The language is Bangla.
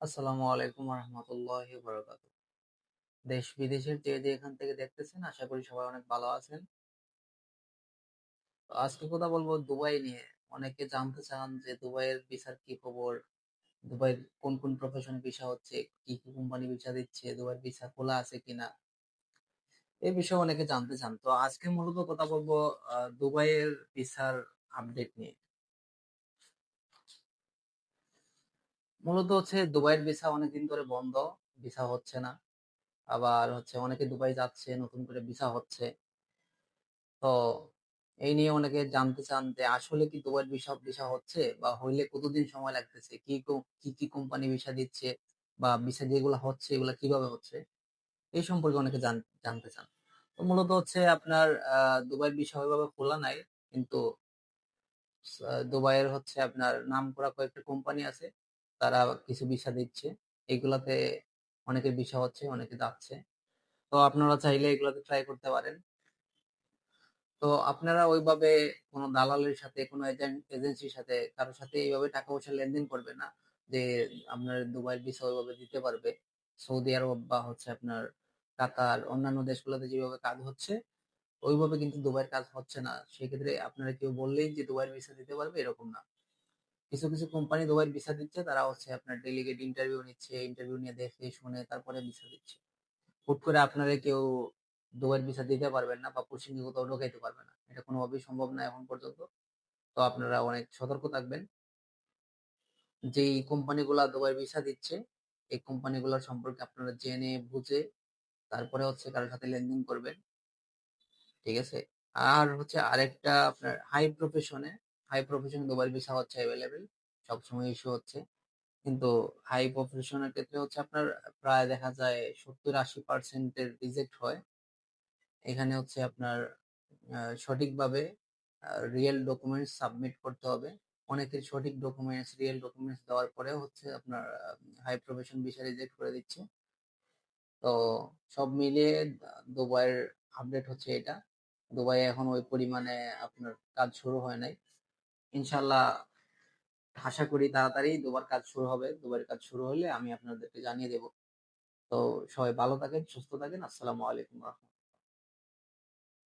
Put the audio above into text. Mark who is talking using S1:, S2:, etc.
S1: আসসালামু আলাইকুম রহমতুল্লাহি বারাকাতু দেশ বিদেশের যে যে এখান থেকে দেখতেছেন, আশা করি সবাই অনেক ভালো আছেন। আজকে কথা বলব দুবাই নিয়ে। অনেকে জানতে চান যে দুবাইয়ের ভিসার কি খবর? দুবাইয়ের কোন কোন প্রফেশনে ভিসা হচ্ছে? কি কি কোম্পানি ভিসা দিচ্ছে? দুবাইয়ের ভিসা খোলা আছে কিনা? এই বিষয়ে অনেকে জানতে চান। তো আজকে মূলত কথা বলব দুবাইয়ের ভিসার আপডেট নিয়ে। মূলত হচ্ছে দুবাইয়ের ভিসা অনেকদিন ধরে বন্ধ, ভিসা হচ্ছে না। আবার হচ্ছে অনেকে দুবাই যাচ্ছে, নতুন করে ভিসা হচ্ছে। তো এই নিয়ে অনেকে জানতে চান যে আসলে কি দুবাইয়ের ভিসা ভিসা হচ্ছে বা হইলে কতদিন সময় লাগতেছে? কি কি কি কোম্পানি ভিসা দিচ্ছে বা ভিসা যেগুলো হচ্ছে এগুলো কীভাবে হচ্ছে? এই সম্পর্কে অনেকে জান- জানতে চান। তো মূলত হচ্ছে আপনার দুবাইয়ের ভিসা ওইভাবে খোলা নাই, কিন্তু দুবাইয়ের হচ্ছে আপনার নাম করা কয়েকটা কোম্পানি আছে। তারা কিছু ভিসা দিচ্ছে। এগুলাতে অনেকের ভিসা হচ্ছে, অনেকে যাচ্ছে। তো আপনারা চাইলে এগুলোতে ট্রাই করতে পারেন। তো আপনারা ওইভাবে কোনো দালালের সাথে, কোনো এজেন্সির সাথে কারোর সাথে এইভাবে টাকা পয়সা লেনদেন করবে না যে আপনার দুবাইয়ের ভিসা ওইভাবে দিতে পারবে। সৌদি আরব বা হচ্ছে আপনার কাতার, অন্যান্য দেশগুলোতে যেভাবে কাজ হচ্ছে, ওইভাবে কিন্তু দুবাইয়ের কাজ হচ্ছে না। সেক্ষেত্রে আপনারা কেউ বললেই যে দুবাইয়ের ভিসা দিতে পারবে এরকম না। কিছু কিছু কোম্পানি দুবাইয়ের ভিসা দিচ্ছে, তারা হচ্ছে আপনার ডেলিগেট ইন্টারভিউ নিচ্ছে ইন্টারভিউ নিয়ে দেখে, শুনে তারপরে ভিসা দিচ্ছে। হুট করে আপনারা কেউ দুবাইয়ের ভিসা দিতে পারবেন না বা পশ্চিমে কোথাও ঢোকাইতে পারবে না। এটা কোনোভাবেই সম্ভব না এখন পর্যন্ত। তো আপনারা অনেক সতর্ক থাকবেন। যে কোম্পানিগুলা দুবাইয়ের ভিসা দিচ্ছে, এই কোম্পানিগুলোর সম্পর্কে আপনারা জেনে, বুঝে, তারপরে হচ্ছে কারোর সাথে লেনদেন করবেন। ঠিক আছে? আর হচ্ছে আরেকটা আপনার হাই প্রফেশনে হাই প্রফেশন দুবাইয়ের ভিসা হচ্ছে অ্যাভেলেবেল সবসময় ইস্যু হচ্ছে। কিন্তু হাই প্রফেশনের ক্ষেত্রে হচ্ছে আপনার প্রায় দেখা যায় সত্তর আশি পার্সেন্টের রিজেক্ট হয়। এখানে হচ্ছে আপনার সঠিকভাবে রিয়েল ডকুমেন্টস সাবমিট করতে হবে। অনেকের সঠিক ডকুমেন্টস রিয়েল ডকুমেন্টস দেওয়ার পরেও হচ্ছে আপনার হাই প্রফেশন বিষয় রিজেক্ট করে দিচ্ছে। তো সব মিলিয়ে দুবাইয়ের আপডেট হচ্ছে এটা। দুবাইয়ে এখন ওই পরিমাণে আপনার কাজ শুরু হয় নাই। ইনশাল্লাহ আশা করি তাড়াতাড়ি দুবার কাজ শুরু হবে। দুবার কাজ শুরু হলে আমি আপনাদেরকে জানিয়ে দেব। তো সবাই ভালো থাকেন, সুস্থ থাকেন। আসসালামু আলাইকুম রহমতুল্লাহ।